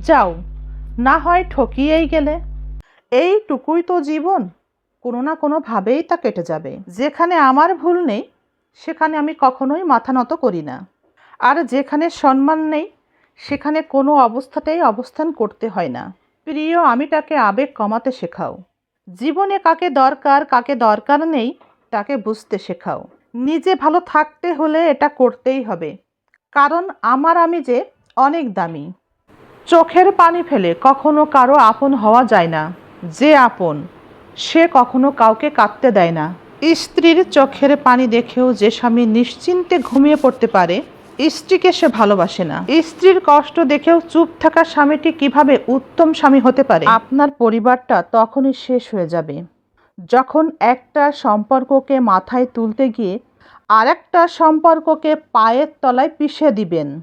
যাও, না হয় ঠকিয়েই গেলে। এইটুকুই তো জীবন, কোনো না কোনোভাবেই তা কেটে যাবে। যেখানে আমার ভুল নেই, সেখানে আমি কখনোই মাথা নত করি না। আর যেখানে সম্মান নেই, সেখানে কোনো অবস্থাতেই অবস্থান করতে হয় না। প্রিয় আমিটাকে আবেগ কমাতে শেখাও। জীবনে কাকে দরকার কাকে দরকার নেই, তাকে বুঝতে শেখাও। নিজে ভালো থাকতে হলে এটা করতেই হবে। কারণ আমার আমি যে অনেক দামি। চোখের পানি ফেলে কখনো কারও আপন হওয়া যায় না। যে আপন, সে কখনো কাউকে কাঁদতে দেয় না। স্ত্রীর চোখের পানি দেখেও যে স্বামী নিশ্চিন্তে ঘুমিয়ে পড়তে পারে, স্ত্রীকে সে ভালোবাসে না। স্ত্রীর কষ্ট দেখেও চুপ থাকা স্বামীটি কীভাবে উত্তম স্বামী হতে পারে? আপনার পরিবারটা তখনই শেষ হয়ে যাবে। যখন একটা সম্পর্ককে মাথায় তুলতে গিয়ে আরেকটা সম্পর্ককে পায়ের তলায় পিষে দিবেন।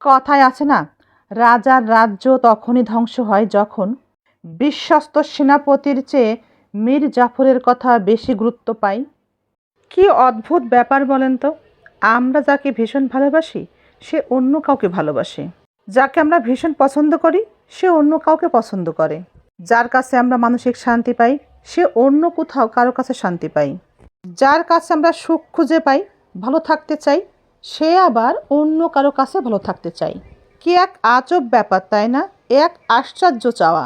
কথায় আছে না রাজার রাজ্য তখনই ধ্বংস হয় যখন বিশ্বস্ত সেনাপতির চেয়ে মীর জাফরের কথা বেশি গুরুত্ব পায়। কি অদ্ভুত ব্যাপার বলেন তো? আমরা যাকে ভীষণ ভালোবাসি, সে অন্য কাউকে ভালোবাসে। যাকে আমরা ভীষণ পছন্দ করি, সে অন্য কাউকে পছন্দ করে। যার কাছে আমরা মানসিক শান্তি পাই, সে অন্য কোথাও কারও কাছে শান্তি পাই যার কাছে আমরা সুখ খুঁজে পাই, ভালো থাকতে চাই, সে আবার অন্য কারও কাছে ভালো থাকতে চাই কি এক আজব ব্যাপার, তাই না? এ এক আশ্চর্য চাওয়া।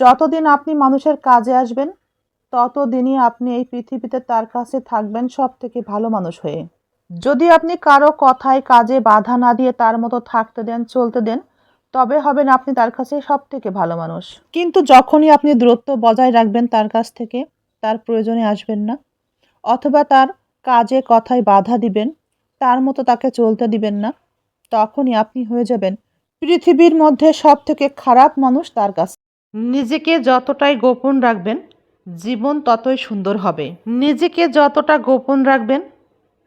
যতদিন আপনি মানুষের কাজে আসবেন, ততদিনই আপনি এই পৃথিবীতে তার কাছে থাকবেন সব থেকে ভালো মানুষ হয়ে। যদি আপনি কারও কথায় কাজে বাধা না দিয়ে তার মতো থাকতে দেন, চলতে দেন, তবে হবেন আপনি তার কাছে সব থেকে ভালো মানুষ। কিন্তু যখনই আপনি দূরত্ব বজায় রাখবেন তার কাছ থেকে, তার প্রয়োজনে আসবেন না। অথবা তার কাজে কথায় বাধা দিবেন, তার মতো তাকে চলতে দিবেন না। তখনই আপনি হয়ে যাবেন পৃথিবীর মধ্যে সব থেকে খারাপ মানুষ তার কাছে। নিজেকে যতটাই গোপন রাখবেন, জীবন ততই সুন্দর হবে। নিজেকে যতটা গোপন রাখবেন,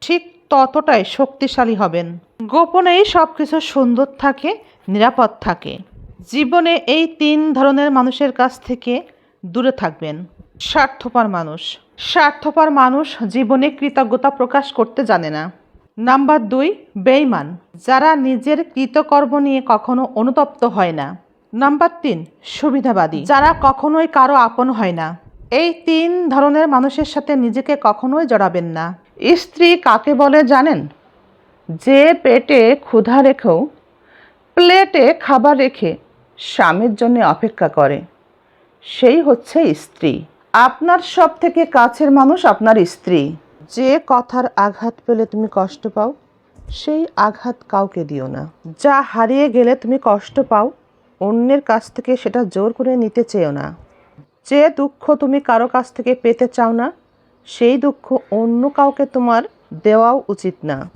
ঠিক ততটাই শক্তিশালী হবেন। গোপনেই সব কিছু সুন্দর থাকে, নিরাপদ থাকে। জীবনে এই তিন ধরনের মানুষের কাছ থেকে দূরে থাকবেন। স্বার্থপর মানুষ। স্বার্থপর মানুষ জীবনে কৃতজ্ঞতা প্রকাশ করতে জানে না। নাম্বার দুই বেইমান যারা নিজের কৃতকর্ম নিয়ে কখনো অনুতপ্ত হয় না। নাম্বার তিন, সুবিধাবাদী, যারা কখনোই কারও আপন হয় না। এই তিন ধরনের মানুষের সাথে নিজেকে কখনোই জড়াবেন না। স্ত্রী কাকে বলে জানেন? যে পেটে ক্ষুধা রেখেও প্লেটে খাবার রেখে স্বামীর জন্য অপেক্ষা করে। সেই হচ্ছে স্ত্রী। আপনার সব থেকে কাছের মানুষ আপনার স্ত্রী। যে কথার আঘাত পেলে তুমি কষ্ট পাও, সেই আঘাত কাউকে দিও না। যা হারিয়ে গেলে তুমি কষ্ট পাও, অন্যের কাছ থেকে সেটা জোর করে নিতে চেও না। যে দুঃখ তুমি কারও কাছ থেকে পেতে চাও না, সেই দুঃখ অন্য কাউকে তোমার দেওয়াও উচিত না।